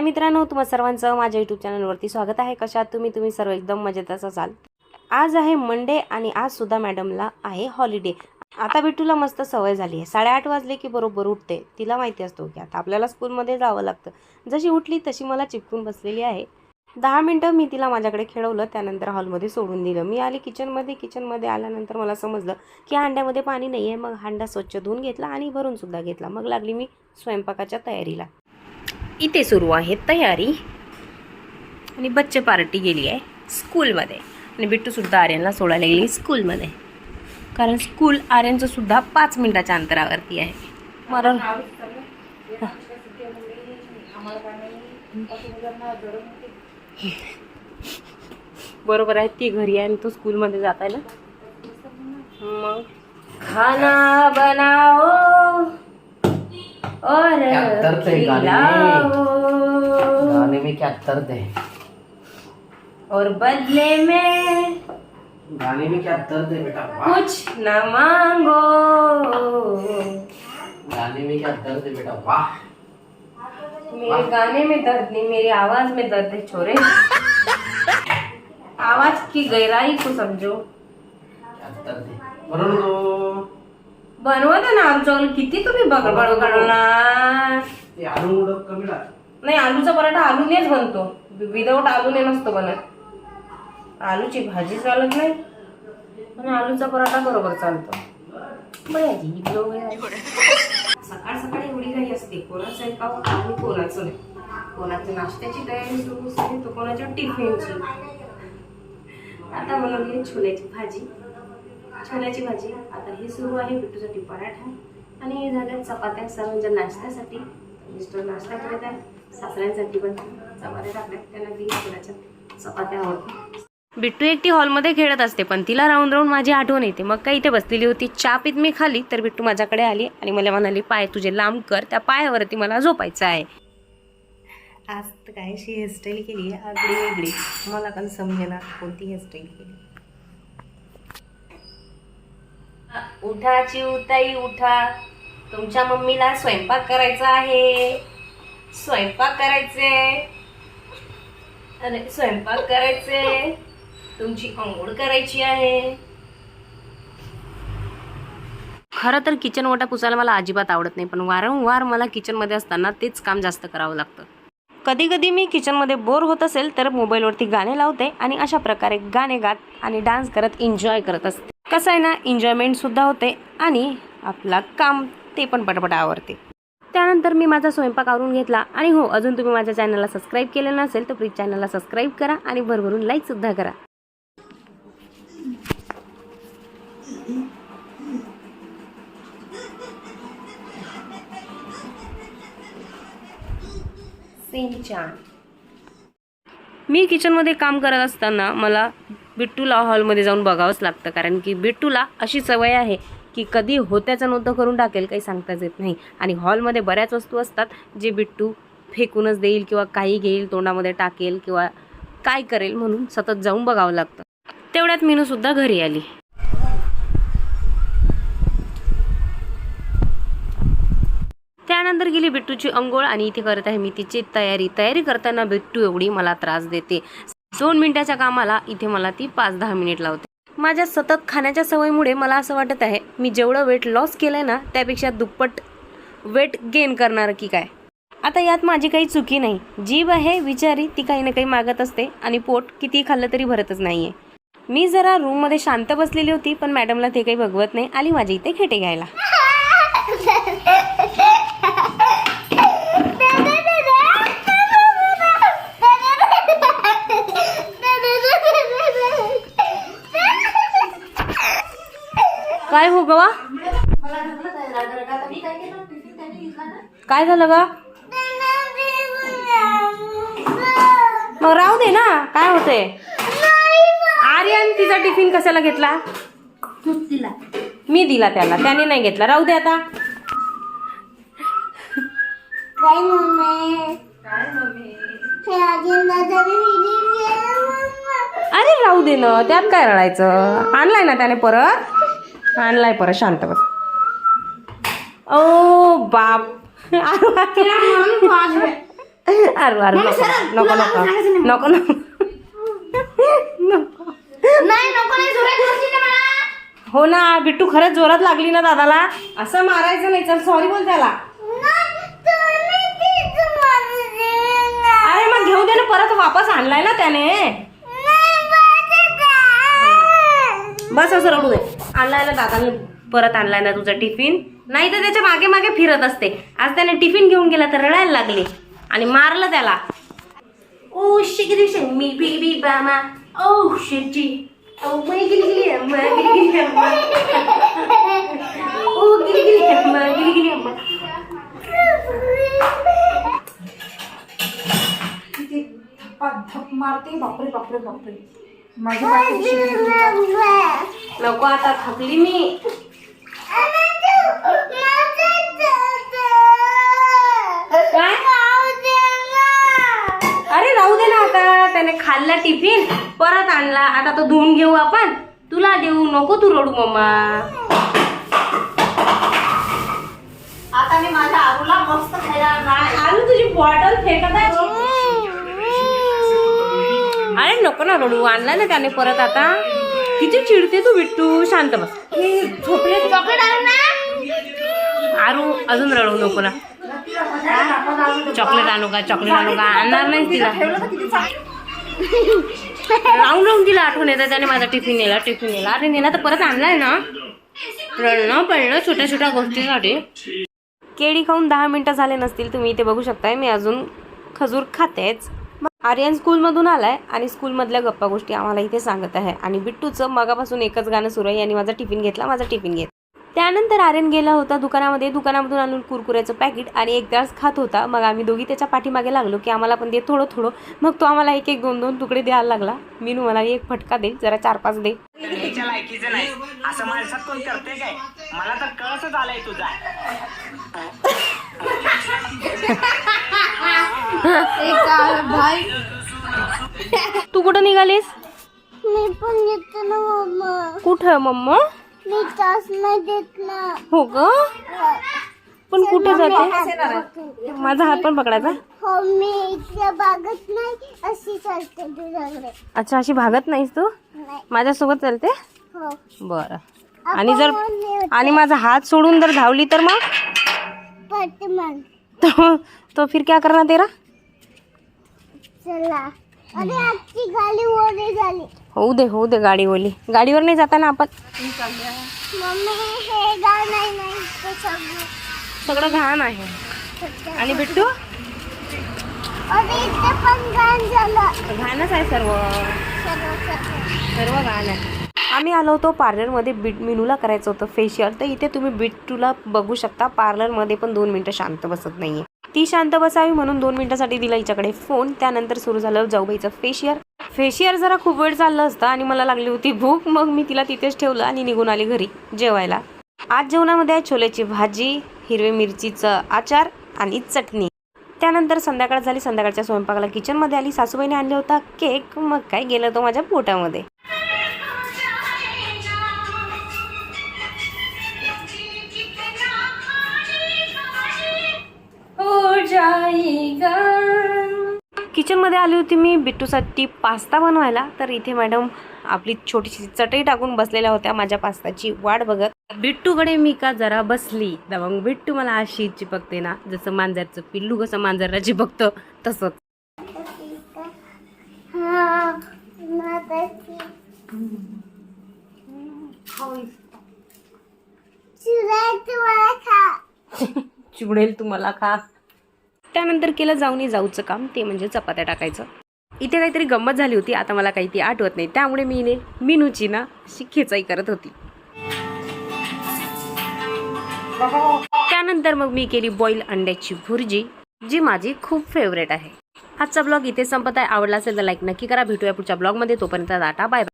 हाय मित्रांनो तुम्हा सर्वांचं माझ्या यूट्यूब चॅनलवरती स्वागत आहे. कशात तुम्ही? तुम्ही सर्व एकदम मजेतच असाल. आज आहे मंडे आणि आज सुद्धा मॅडमला आहे हॉलिडे आता बिट्टूला मस्त सवय झाली आहे. साडेआठ वाजले की बरोबर उठते. तिला माहिती असतो की आता आपल्याला स्कूलमध्ये जावं लागतं. जशी उठली तशी मला चिपकून बसलेली आहे. दहा मिनटं मी तिला माझ्याकडे खेळवलं त्यानंतर हॉलमध्ये सोडून दिलं. मी आले किचनमध्ये. किचनमध्ये आल्यानंतर मला समजलं की हांड्यामध्ये पाणी नाही आहे मग हांडा स्वच्छ धुवून घेतला आणि भरूनसुद्धा घेतला. मग लागली मी स्वयंपाकाच्या तयारीला. इथे सुरू आहे तयारी. आणि बच्चे पार्टी गेली आहे स्कूलमध्ये. आणि बिट्टूसुद्धा आर्यनला सोडायला गेली स्कूलमध्ये. कारण स्कूल आर्यनचंसुद्धा पाच मिनटाच्या अंतरावरती आहे. मरण. बरोबर आहे ती घरी आहे आणि तो स्कूलमध्ये जात आहे ना. मग खाना बनाओ. और क्या करते हैं गाने में? गाने में क्या दर्द है? और बदले में गाने में क्या दर्द है बेटा? कुछ न मांगो। गाने में क्या दर्द है बेटा? वाह। मेरे गाने में दर्द नहीं मेरी आवाज़ में दर्द है छोरे। आवाज़ की गहराई को समझो। क्या दर्द है? बनवत ना आमचं किती तुम्ही बडबड करणार ते आलू कमी नाही आलूचा पराठा आलूनेच बनतो. विदाऊट आलूने नसतो बनत. आलूची भाजी चालत नाही आणि आलूचा पराठा बरोबर चालतो. बयाजी. सकाळ सकाळी एवढी घाई असते. कोणाचं आहे का? आणि कोणाचं नाही. कोणाचं नाश्त्याची तयारी सुरू असते तर कोणाच्या टिफिनची. आता बनवली छोल्याची भाजी. छोल्याची भाजी. आता हे सुरू आहे बिट्टूसाठी पराठा. आणि हे झाल्या चपात्या. सर्वांच्या नाश्त्यासाठी. मिस्टर नाश्ता करत आहेत. सासऱ्यांसाठी पण चपात्या टाकल्यात. त्यांना दिल्या थोड्याच्या चपात्या आवडतात. बिट्टू एकटी हॉलमध्ये खेळत असते पण तिला राहून राहून माझी आठवण येते. मग काही इथे बसलेली होती. चहा पित मी खाली तर बिट्टू माझ्याकडे आली आणि मला म्हणाली पाय तुझे लांब कर. त्या पायावरती मला झोपायचं आहे. आज काय अशी हेअरस्टाईल केली. आहे आगळी वेगळी. मला पण समजेना कोणती हेअरस्टाईल केली. उठा चिवताई उठा. तुमच्या मम्मीला स्वयंपाक करायचा आहे. स्वयंपाक करायचे. अरे स्वयंपाक करायचे. तुमची अंघोळ करायची आहे. खरं तर किचन ओटा पुसायला मला अजिबात आवडत नाही पण वारंवार मला किचनमध्ये असताना तेच काम जास्त करावं लागतं. कधी कधी मी किचनमध्ये बोर होत असेल तर मोबाईलवरती गाणे लावते आणि अशा प्रकारे गाणे गात आणि डान्स करत एन्जॉय करत असते. कसं आहे ना एन्जॉयमेंटसुद्धा होते आणि आपला काम ते पण पटपट आवडते त्यानंतर मी माझा स्वयंपाक आवरून घेतला आणि हो अजून तुम्ही माझ्या चॅनलला सबस्क्राईब केलं नसेल तर प्लीज चॅनलला सबस्क्राईब करा आणि भरभरून लाईकसुद्धा करा. सिंचान मी किचनमध्ये काम करत असताना मला बिट्टूला हॉलमध्ये जाऊन बघावंच लागतं कारण की बिट्टूला अशी सवय आहे की कधी होत्याचं नव्हतं करून टाकेल काही सांगताच येत नाही. आणि हॉलमध्ये बऱ्याच वस्तू असतात जे बिट्टू फेकूनच देईल किंवा काही घेईल तोंडामध्ये टाकेल किंवा काय करेल म्हणून सतत जाऊन बघावं लागतं. तेवढ्यात मीनूसुद्धा घरी आली. त्यानंतर गेली बिट्टूची अंघोळ आणि इथे करत आहे मी तिची तयारी. तयारी करताना बिट्टू एवढी मला त्रास देते. दोन मिनिटाच्या कामाला इथे मला ती पाच दहा मिनिट लावते. माझ्या सतत खाण्याच्या सवयीमुळे मला असं वाटत आहे मी जेवढं वेट लॉस केलंय ना त्यापेक्षा दुप्पट वेट गेन करणार की काय? आता यात माझी काही चुकी नाही. जीभ आहे विचारी ती काही ना काही मागत असते आणि पोट किती खाल्लं तरी भरतच नाहीये. मी जरा रूममध्ये शांत बसलेली होती पण मॅडमला ते काही बघवत नाही आली माझ्या इथे खेटे घ्यायला. काय हो गवा काय झालं ग? मग राहू दे ना काय होते आर्यन तिचा टिफिन कशाला घेतला? मी दिला त्याला त्याने नाही घेतला. राहू दे आता. अरे राहू दे ना त्यात काय रडायचं? आणलाय ना त्याने परत? आणलाय परत शांत बस. ओ बाप. अरे अरे नको नको नको. नको नको नको. नाही नको नाही जोरात बसली ना मला. हो ना बिट्टू खरंच जोरात लागली ना दादाला. असं मारायचं नाही चल सॉरी बोल त्याला. अरे मग घेऊ दे ना परत वापस आणलाय ना त्याने नाही, बसत आहे. बस असं रडू नये आणलाय ना दादाने परत आणलाय ना तुझा टिफिन? नाही तर त्याच्यामागे मागे फिरत असते. आज त्याने टिफिन घेऊन गेला तर रडायला लागली. आणि मारलं त्याला. ओ शिकरी मी बेबी बामा. ओ शिटी ओ मै गिली गिली अम्मा गिली गिली अम्मा ओ गिली गिली अम्मा गिली गिली अम्मा किती धप मारते. बापरे बापरे बापरे. माझी? नको आता थकली मी. काय. अरे राहू दे ना आता. त्याने खाल्ला टिफिन परत आणला. आता तो धुवून घेऊ आपण. तुला देऊ नको तू रडू मम्मा. आता मी माझ्या आरूला मस्त खायला आलू तुझी बॉटल फेकत आहे अरे नको ना रडू. आणला ना त्याने परत आता. किती चिडते तू बिट्टू शांत बस. झोपले चॉकलेट आणू ना आरू अजून रडू नको ना. चॉकलेट आणू का? चॉकलेट आणू का? आणणार नाही तिला. राहून राहून तिला आठवण येतं. त्याने माझा टिफिन नेला टिफिन नेला. अरे नेला तर परत आणलाय ना. रडणं पडणं छोट्या छोट्या गोष्टीसाठी. केळी खाऊन दहा मिनिटं झाले नसतील तुम्ही इथे बघू शकताय. मी अजून खजूर खातेच. आर्यन स्कूलमधून आलाय आणि स्कूलमधल्या गप्पा गोष्टी आम्हाला इथे सांगत आहे. आणि बिट्टूचं मगापासून एकच गाणं सुरू आहे. यांनी माझा टिफिन घेतला माझा टिफिन घेत. त्यानंतर आर्यन गेला होता दुकानामध्ये. दुकानामधून आणून कुरकुऱ्याचं पॅकेट आणि एक ग्लास खात होता. मग आम्ही दोघी त्याच्या पाठीमागे लागलो की आम्हाला पण दे थोडं थोडं. मग तो आम्हाला एक एक दोन दोन तुकडे द्यायला लागला. मीनू मला एक फटका दे जरा चार पाच दे. याच्या लायकीचं नाही. असं माणसात कोण करते काय? मला तर कळसच आलाय तुझा. तू कुठं निघालीस? मी पण येतो ना मम्मा कुठं मम्मा? मी तास नाही देत ना. हो ग पण कुठे जाते? माझा हात पण पकडायचा? हो मी बागत नाही अशी चालते तुझ्याकडे अच्छा अशी भागत नाहीस तू? माझ्यासोबत चालते? हो. बरं. आणि जर आणि माझा हात सोडून जर धावली तर मग? तो तो फिर क्या करना तेरा? चला. अरे आजची गाडी ओली झाली. होऊ दे होऊ दे गाडी ओली. गाडीवर नाही जाताना आपण. मम्मी हे गाव नाही नाही ते सगळं सगळं घाण आहे. आणि बिट्टू? अरे इथे पण गाण झालं. घाणच आहे सर्व. सर्व सर्व. सर्व घाण आहे. आम्ही आलो होतो पार्लरमध्ये बीट मिनूला करायचं होतं फेशियल तर इथे तुम्ही बिट्टूला बघू शकता पार्लरमध्ये पण दोन मिनटं शांत बसत नाहीये. ती शांत बसावी म्हणून दोन मिनिटासाठी दिला हिच्याकडे फोन. त्यानंतर सुरू झालं जाऊबाईचं फेशियर फेशियर जरा खूप वेळ चाललं असतं आणि मला लागली होती भूक. मग मी तिला तिथेच ठेवलं आणि निघून आली घरी जेवायला. आज जेवणामध्ये आहे छोल्याची भाजी हिरवी मिरचीचं आचार आणि चटणी. त्यानंतर संध्याकाळ झाली. संध्याकाळच्या स्वयंपाकाला किचनमध्ये आली. सासूबाईने आणला होता केक मग काय गेलं तो माझ्या पोटामध्ये. किचनमध्ये आली होती मी बिट्टूसाठी पास्ता बनवायला. तर इथे मॅडम आपली छोटीशी चटई टाकून बसलेल्या होत्या माझ्या पास्ताची वाट बघत. बिट्टूकडे मी का जरा बसली? तर मग बिट्टू मला अशी चिपकते ना जसं मांजरचं पिल्लू कसं मांजरला चिपकतं तसंच. हा चिवडेल तुम्हाला खा. त्यानंतर केलं जाऊनी जाऊचं काम ते म्हणजे चपात्या टाकायचं. इथे काहीतरी गंमत झाली होती आता मला काही ती आठवत नाही. त्यामुळे मी ने मिनूची ना अशी खेचाई करत होती. त्यानंतर मग मी केली बॉईल अंड्याची भुर्जी जी माझी खूप फेवरेट आहे. आजचा ब्लॉग इथे संपत आहे. आवडला असेल तर लाईक नक्की करा. भेटूया पुढच्या ब्लॉगमध्ये तोपर्यंत डाटा बाय